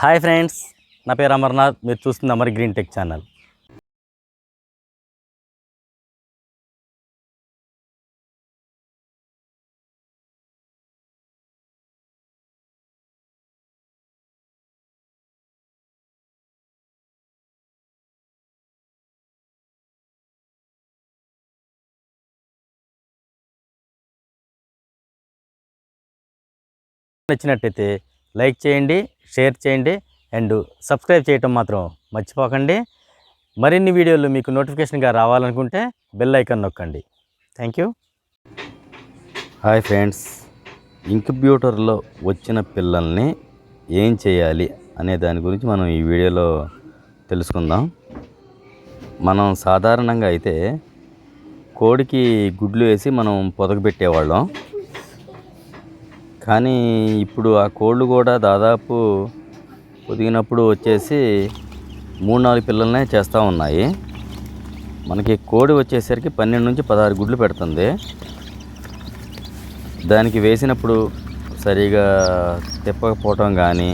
Hi friends నా పేరు అమర్నాథ్ మీరు చూస్తుంది అమర్ గ్రీన్ టెక్ ఛానల్. నచ్చినట్టయితే లైక్ చేయండి షేర్ చేయండి అండ్ సబ్స్క్రైబ్ చేయటం మాత్రం మర్చిపోకండి. మరిన్ని వీడియోలు మీకు నోటిఫికేషన్గా రావాలనుకుంటే బెల్ ఐకాన్ నొక్కండి. Thank you. హాయ్ ఫ్రెండ్స్ ఇంక్యుబ్యూటర్లో వచ్చిన పిల్లల్ని ఏం చేయాలి అనే దాని గురించి మనం ఈ వీడియోలో తెలుసుకుందాం. మనం సాధారణంగా అయితే కోడికి గుడ్లు వేసి మనం పొదగబెట్టేవాళ్ళం కానీ ఇప్పుడు ఆ కోళ్ళు కూడా దాదాపు పొదిగినప్పుడు వచ్చేసి మూడు నాలుగు పిల్లలనే చేస్తూ ఉన్నాయి. మనకి కోడి వచ్చేసరికి పన్నెండు నుంచి పదహారు గుడ్లు పెడుతుంది. దానికి వేసినప్పుడు సరిగా తిప్పకపోవటం కానీ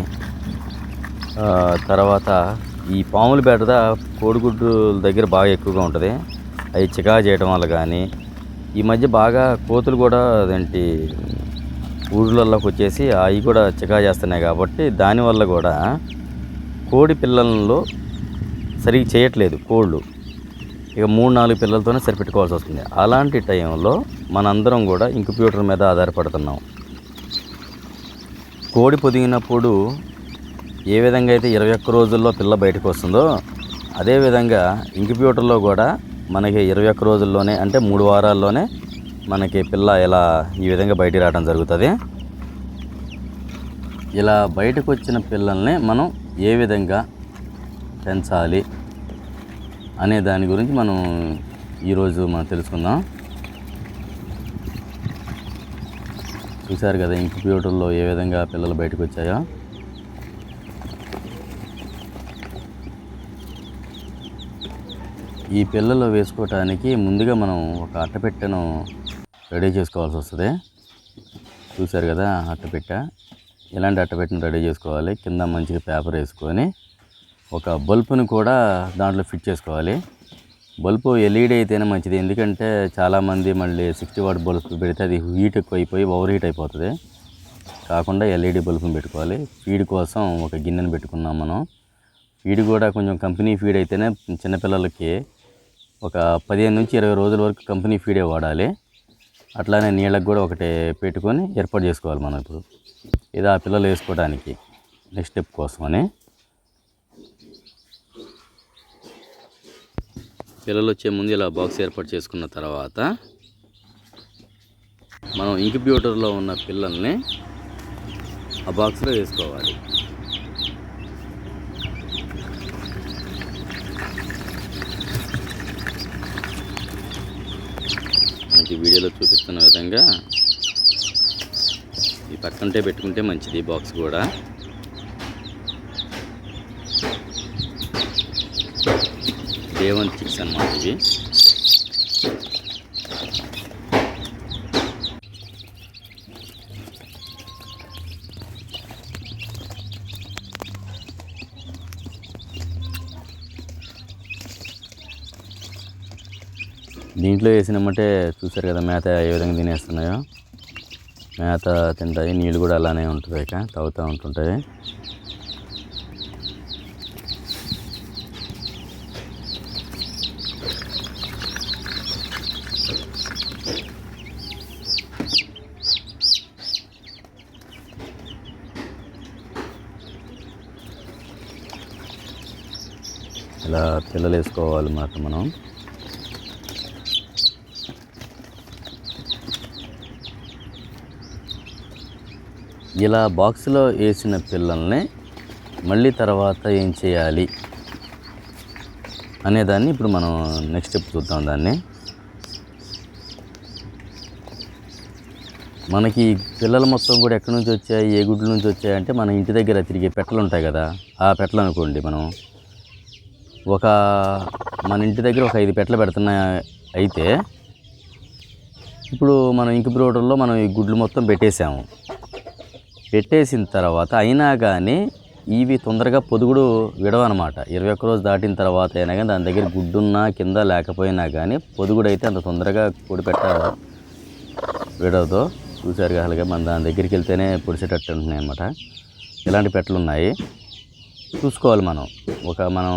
తర్వాత ఈ పాముల బెడద కోడిగుడ్డు దగ్గర బాగా ఎక్కువగా ఉంటుంది. అవి చికా చేయడం వల్ల కానీ ఈ మధ్య బాగా కోతులు కూడా అదేంటి ఊళ్ళల్లోకి వచ్చేసి అవి కూడా చికా చేస్తున్నాయి కాబట్టి దానివల్ల కూడా కోడి పిల్లలలో సరిగ్గా చేయట్లేదు కోళ్ళు. ఇక మూడు నాలుగు పిల్లలతోనే సరిపెట్టుకోవాల్సి వస్తుంది. అలాంటి టైంలో మనందరం కూడా ఇంక్యుబ్యూటర్ మీద ఆధారపడుతున్నాం. కోడి పొదిగినప్పుడు ఏ విధంగా అయితే ఇరవై ఒక్క రోజుల్లో పిల్ల బయటకు వస్తుందో అదేవిధంగా ఇంక్యుబ్యూటర్లో కూడా మనకి ఇరవై ఒక్క రోజుల్లోనే అంటే మూడు వారాల్లోనే మనకి పిల్ల ఇలా ఈ విధంగా బయటికి రావడం జరుగుతుంది. ఇలా బయటకు వచ్చిన పిల్లల్ని మనం ఏ విధంగా పెంచాలి అనే దాని గురించి మనం ఈరోజు మనం తెలుసుకుందాం. చూశారు కదా ఇంక్యుబేటర్లో ఏ విధంగా పిల్లలు బయటకు వచ్చాయో? ఈ పిల్లలు వేసుకోవటానికి ముందుగా మనం ఒక అట్టపెట్టెను రెడీ చేసుకోవాల్సి వస్తుంది. చూశారు కదా అట్టపెట్ట ఇలాంటి అట్టపెట్టను రెడీ చేసుకోవాలి. కింద మంచిగా పేపర్ వేసుకొని ఒక బల్బును కూడా దాంట్లో ఫిట్ చేసుకోవాలి. బల్బు ఎల్ఈడి అయితేనే మంచిది. ఎందుకంటే చాలామంది మళ్ళీ సిక్స్టీ వాట్ బల్బ్ పెడితే అది హీట్ ఎక్కువ అయిపోయి ఓవర్ హీట్ అయిపోతుంది. కాకుండా ఎల్ఈడి బల్బుని పెట్టుకోవాలి. ఫీడ్ కోసం ఒక గిన్నెను పెట్టుకున్నాం మనం. ఫీడ్ కూడా కొంచెం కంపెనీ ఫీడ్ అయితేనే చిన్నపిల్లలకి ఒక పదిహేను నుంచి ఇరవై రోజుల వరకు కంపెనీ ఫీడే వాడాలి. అట్లానే నీళ్ళకు కూడా ఒకటి పెట్టుకొని ఏర్పాటు చేసుకోవాలి మనం ఇప్పుడు. ఇది ఆ పిల్లలు వేసుకోవడానికి నెక్స్ట్ స్టెప్ కోసమని. పిల్లలు వచ్చే ముందు ఇలా బాక్స్ ఏర్పాటు చేసుకున్న తర్వాత మనం ఇంక్యుబ్యూటర్లో ఉన్న పిల్లల్ని ఆ బాక్స్లో వేసుకోవాలి. మనకి వీడియోలో చూపిస్తున్న విధంగా ఈ పక్కంటే పెట్టుకుంటే మంచిది బాక్స్ కూడా. దేవంత్ చిక్స్ అన్నమాట ఇవి. నీటిలో వేసినామంటే చూసారు కదా మేత ఏ విధంగా తినేస్తున్నాయో? మేత తింటాయి నీళ్ళు కూడా అలానే ఉంటుంది ఇక తాగుతూ ఉంటుంటాయి ఇలా పిల్లలు వేసుకోవాలి మాట మనం. ఇలా బాక్స్లో వేసిన పిల్లల్ని మళ్ళీ తర్వాత ఏం చేయాలి అనేదాన్ని ఇప్పుడు మనం నెక్స్ట్ స్టెప్ చూద్దాం దాన్ని. మనకి పిల్లలు మొత్తం కూడా ఎక్కడి నుంచి వచ్చాయి ఏ గుడ్ల నుంచి వచ్చాయంటే మన ఇంటి దగ్గర తిరిగే పెట్టలు ఉంటాయి కదా ఆ పెట్టలు అనుకోండి మనం. ఒక మన ఇంటి దగ్గర ఒక ఐదు పెట్టలు పెడుతున్నా అయితే ఇప్పుడు మనం ఇంక్యుబేటర్లో మనం ఈ గుడ్లు మొత్తం పెట్టేసాము. పెట్టేసిన తర్వాత అయినా కానీ ఇవి తొందరగా పొదుగుడు విడవనమాట. ఇరవై ఒక్క రోజు దాటిన తర్వాత అయినా కానీ దాని దగ్గర గుడ్డున్నా కింద లేకపోయినా కానీ పొదుగుడు అయితే అంత తొందరగా పొడిపెట్ట విడవదు. చూసారు అలాగే మన దాని దగ్గరికి వెళ్తేనే పొడిసేటట్టు ఉంటున్నాయి అనమాట ఇలాంటి పెట్టలు ఉన్నాయి. చూసుకోవాలి మనం. ఒక మనం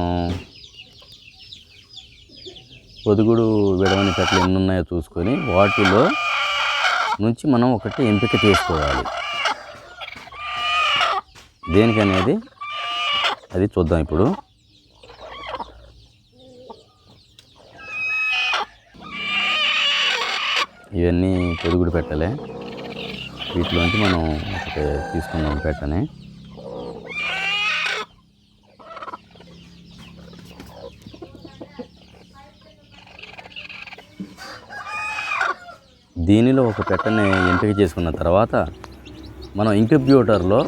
పొదుగుడు విడవని పెట్టలు ఎన్ని ఉన్నాయో చూసుకొని వాటిలో నుంచి మనం ఒకటి ఎంపిక చేసుకోవాలి. దేనికనేది? అది చూద్దాం ఇప్పుడు. ఇవన్నీ పొదుగుడు పెట్టలే. వీటిలోంచి మనం ఒకటి తీసుకుందాం పెట్టని. దీనిలో ఒక పెట్టని ఎంపిక చేసుకున్న తర్వాత మనం ఇంక్రిబ్యూటర్లో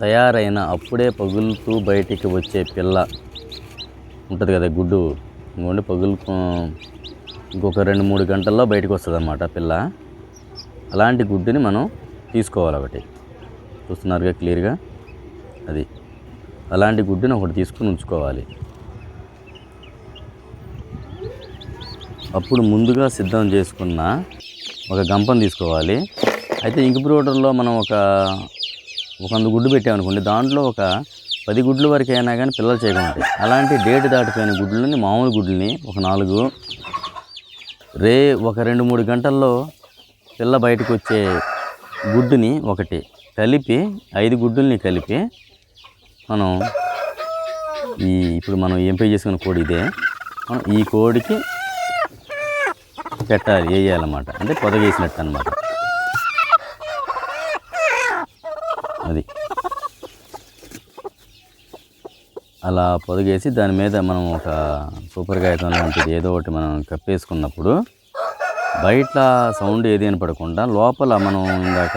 తయారైన అప్పుడే పగులుతూ బయటికి వచ్చే పిల్ల. ఉంటుంది కదా గుడ్డు. ఇంకోండి పగులు ఇంకొక రెండు మూడు గంటల్లో బయటకు వస్తుంది అన్నమాట పిల్ల. అలాంటి గుడ్డుని మనం తీసుకోవాలి ఒకటి. చూస్తున్నారుగా క్లియర్గా? అది. అలాంటి గుడ్డుని ఒకటి తీసుకుని ఉంచుకోవాలి. అప్పుడు ముందుగా సిద్ధం చేసుకున్న ఒక గంపను తీసుకోవాలి. అయితే ఇంక్యుబేటర్లో మనం ఒక ఒక వంద గుడ్డు పెట్టామనుకోండి దాంట్లో ఒక పది గుడ్లు వరకు అయినా కానీ పిల్లలు చేయకుండా ఉంటాయి అలాంటి డేట్ దాటిపోయిన గుడ్లని మామూలు గుడ్లని ఒక నాలుగు రే ఒక రెండు మూడు గంటల్లో పిల్ల బయటకు వచ్చే గుడ్డుని ఒకటి కలిపి ఐదు గుడ్డుల్ని కలిపి మనం ఈ ఇప్పుడు మనం ఎంపిక చేసుకున్న కోడి ఇదే. మనం ఈ కోడికి పెట్టాలి వేయాలన్నమాట అంటే పొదగేసినట్టు అనమాట అలా పొదిగేసి దాని మీద మనం ఒక సూపర్ కాగితం లాంటిది ఏదో ఒకటి మనం కప్పేసుకున్నప్పుడు బయట సౌండ్ ఏది పడకుండా లోపల మనం ఇందాక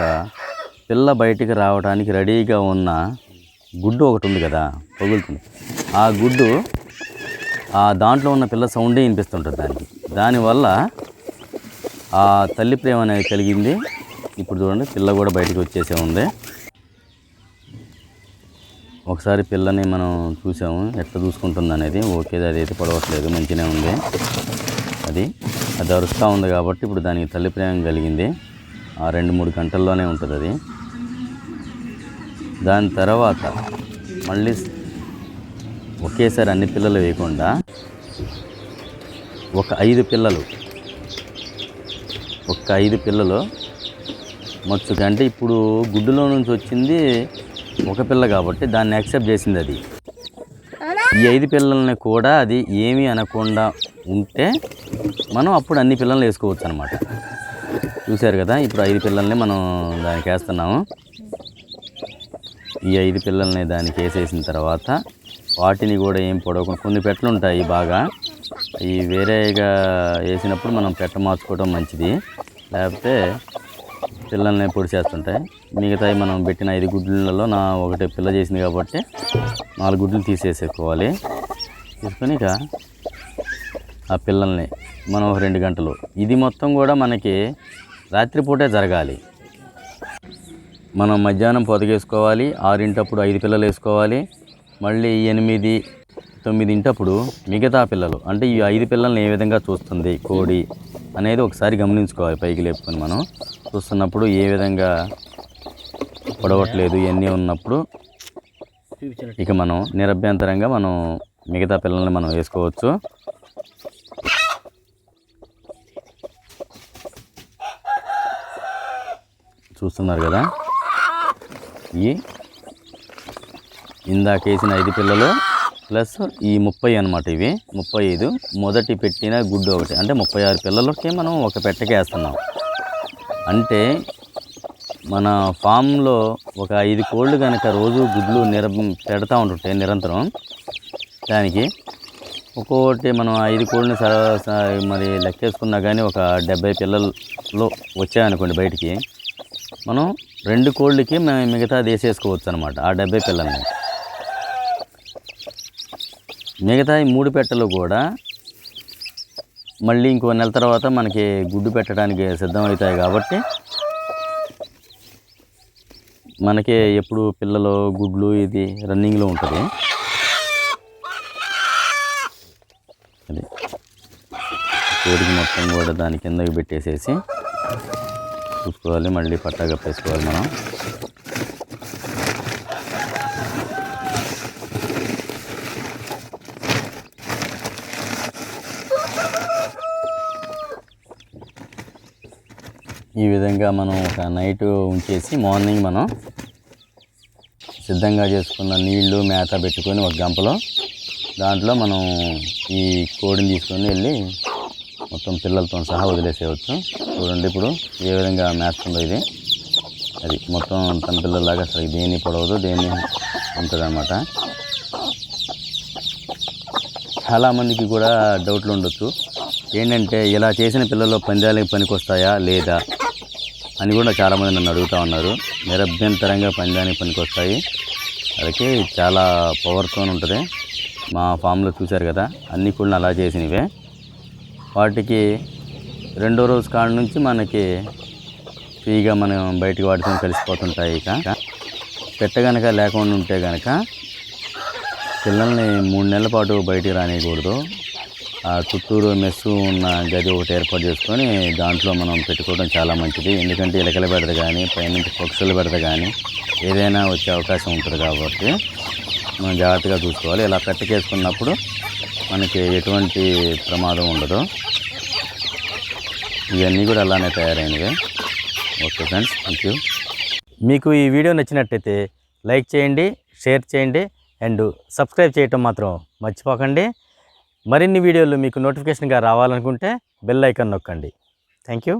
పిల్ల బయటికి రావడానికి రెడీగా ఉన్న గుడ్డు ఒకటి ఉంది కదా పగులుతుంది. ఆ గుడ్డు ఆ దాంట్లో ఉన్న పిల్ల సౌండే వినిపిస్తుంటుంది దానికి. దానివల్ల ఆ తల్లి ప్రేమ అనేది కలిగింది. ఇప్పుడు చూడండి పిల్ల కూడా బయటికి వచ్చేసే ఉంది. ఒకసారి పిల్లని మనం చూసాము. ఎట్లా చూసుకుంటుంది అనేది ఓకే అది అయితే పడవట్లేదు. మంచిగానే ఉంది. అది అది అరుస్తూ ఉంది కాబట్టి ఇప్పుడు దానికి తల్లి ప్రేమ కలిగింది. ఆ రెండు మూడు గంటల్లోనే ఉంటుంది అది. దాని తర్వాత మళ్ళీ ఒకేసారి అన్ని పిల్లలు వేయకుండా ఒక ఐదు పిల్లలు ఒక ఐదు పిల్లలు మచ్చుకంటే ఇప్పుడు గుడ్డులో నుంచి వచ్చింది ఒక పిల్ల కాబట్టి దాన్ని యాక్సెప్ట్ చేసింది అది. ఈ ఐదు పిల్లల్ని కూడా అది ఏమీ అనకుండా ఉంటే మనం అప్పుడు అన్ని పిల్లల్ని వేసుకోవచ్చు అనమాట చూశారు కదా ఇప్పుడు ఐదు పిల్లల్ని మనం దానికి వేస్తున్నాము. ఈ ఐదు పిల్లల్ని దానికి వేసేసిన తర్వాత వాటిని కూడా ఏం పొడవకుండా కొన్ని పెట్టలు ఉంటాయి బాగా. ఈ వేరేగా వేసినప్పుడు మనం పెట్ట మార్చుకోవడం మంచిది. లేకపోతే పిల్లల్ని పొడి చేస్తుంటాయి. మిగతాయి మనం పెట్టిన ఐదు గుడ్లలో నా ఒకటి పిల్ల చేసింది కాబట్టి నాలుగు గుడ్లు తీసేసుకోవాలి తీసుకొని ఇక ఆ పిల్లల్ని మనం ఒక రెండు గంటలు. ఇది మొత్తం కూడా మనకి రాత్రిపూటే జరగాలి. మనం మధ్యాహ్నం పొదగేసుకోవాలి. ఆరింటప్పుడు ఐదు పిల్లలు వేసుకోవాలి. మళ్ళీ ఎనిమిది తొమ్మిదింటప్పుడు మిగతా పిల్లలు అంటే ఈ ఐదు పిల్లల్ని ఏ విధంగా చూస్తుంది కోడి అనేది ఒకసారి గమనించుకోవాలి పైకి లేపుకొని మనం. చూస్తున్నప్పుడు ఏ విధంగా పొడవట్లేదు ఇవన్నీ ఉన్నప్పుడు ఇక మనం నిరభ్యంతరంగా మనం మిగతా పిల్లల్ని మనం వేసుకోవచ్చు. చూస్తున్నారు కదా? ఈ ఇందాక వేసిన ఐదు పిల్లలు ప్లస్ ఈ ముప్పై అనమాట ఇవి. ముప్పై ఐదు. మొదటి పెట్టిన గుడ్డు ఒకటి. అంటే ముప్పై ఆరు పిల్లలకి మనం ఒక పెట్టకే వేస్తున్నాం. అంటే మన ఫామ్లో ఒక ఐదు కోళ్ళు కనుక రోజు గుడ్లు నిర పెడతా ఉంటుంటే నిరంతరం దానికి ఒక్కొక్కటి మనం ఐదు కోళ్ళని మరి లెక్కేసుకున్నా కానీ ఒక డెబ్బై పిల్లల్లో వచ్చాయనుకోండి బయటికి మనం రెండు కోళ్ళకి మిగతా వేసేసుకోవచ్చు అనమాట ఆ డెబ్బై పిల్లల్ని. మిగతా ఈ మూడు పెట్టలు కూడా మళ్ళీ ఇంకో నెల తర్వాత మనకి గుడ్డు పెట్టడానికి సిద్ధమవుతాయి కాబట్టి మనకి ఎప్పుడు పిల్లలు గుడ్లు ఇది రన్నింగ్లో ఉంటుంది. అది. కోడికి మొత్తం కూడా దాని కిందకి పెట్టేసేసి చూసుకోవాలి మళ్ళీ పట్టా కప్పేసుకోవాలి మనం. ఈ విధంగా మనం ఒక నైట్ ఉంచేసి మార్నింగ్ మనం సిద్ధంగా చేసుకున్న నీళ్ళు మేత పెట్టుకొని ఒక గంపలో దాంట్లో మనం ఈ కోడిని తీసుకొని వెళ్ళి మొత్తం పిల్లలతో సహా వదిలేసేయవచ్చు. చూడండి ఇప్పుడు ఏ విధంగా మేస్తుందో ఇది. అది మొత్తం తన పిల్లల్లాగా అసలు దేన్ని పొడవదు దేన్ని ఉంటుందన్నమాట. చాలామందికి కూడా డౌట్లు ఉండొచ్చు. ఏంటంటే ఇలా చేసిన పిల్లలు పందాలకి పనికొస్తాయా లేదా? అని కూడా చాలామంది నన్ను అడుగుతూ ఉన్నారు. నిరభ్యంతరంగా పనికి పనికొస్తాయి. అదికి చాలా పవర్తో ఉంటుంది. మా ఫామ్లో చూశారు కదా అన్నీ కూడా అలా చేసినవే. వాటికి రెండో రోజు కాడ నుంచి మనకి ఫ్రీగా మనం బయటికి వాడితో కలిసిపోతుంటాయి ఇక. పెట్ట కనుక లేకుండా ఉంటే కనుక పిల్లల్ని మూడు నెలల పాటు బయటికి రానియకూడదు. చుట్టూరు మెస్సు ఉన్న గది ఒకటి ఏర్పాటు చేసుకొని దాంట్లో మనం పెట్టుకోవడం చాలా మంచిది. ఎందుకంటే ఎలకల బెడద కానీ పైనుంచి పక్షుల బెడద కానీ ఏదైనా వచ్చే అవకాశం ఉంటుంది కాబట్టి మనం జాగ్రత్తగా చూసుకోవాలి. ఇలా పెట్టకేసుకున్నప్పుడు మనకి ఎటువంటి ప్రమాదం ఉండదు. ఇవన్నీ కూడా అలానే తయారైనవి. Okay friends thank you. మీకు ఈ వీడియో నచ్చినట్టయితే లైక్ చేయండి షేర్ చేయండి అండ్ సబ్స్క్రైబ్ చేయటం మాత్రం మర్చిపోకండి. మరిన్ని వీడియోలు మీకు నోటిఫికేషన్గా రావాలనుకుంటే బెల్ ఐకాన్ నొక్కండి. Thank you.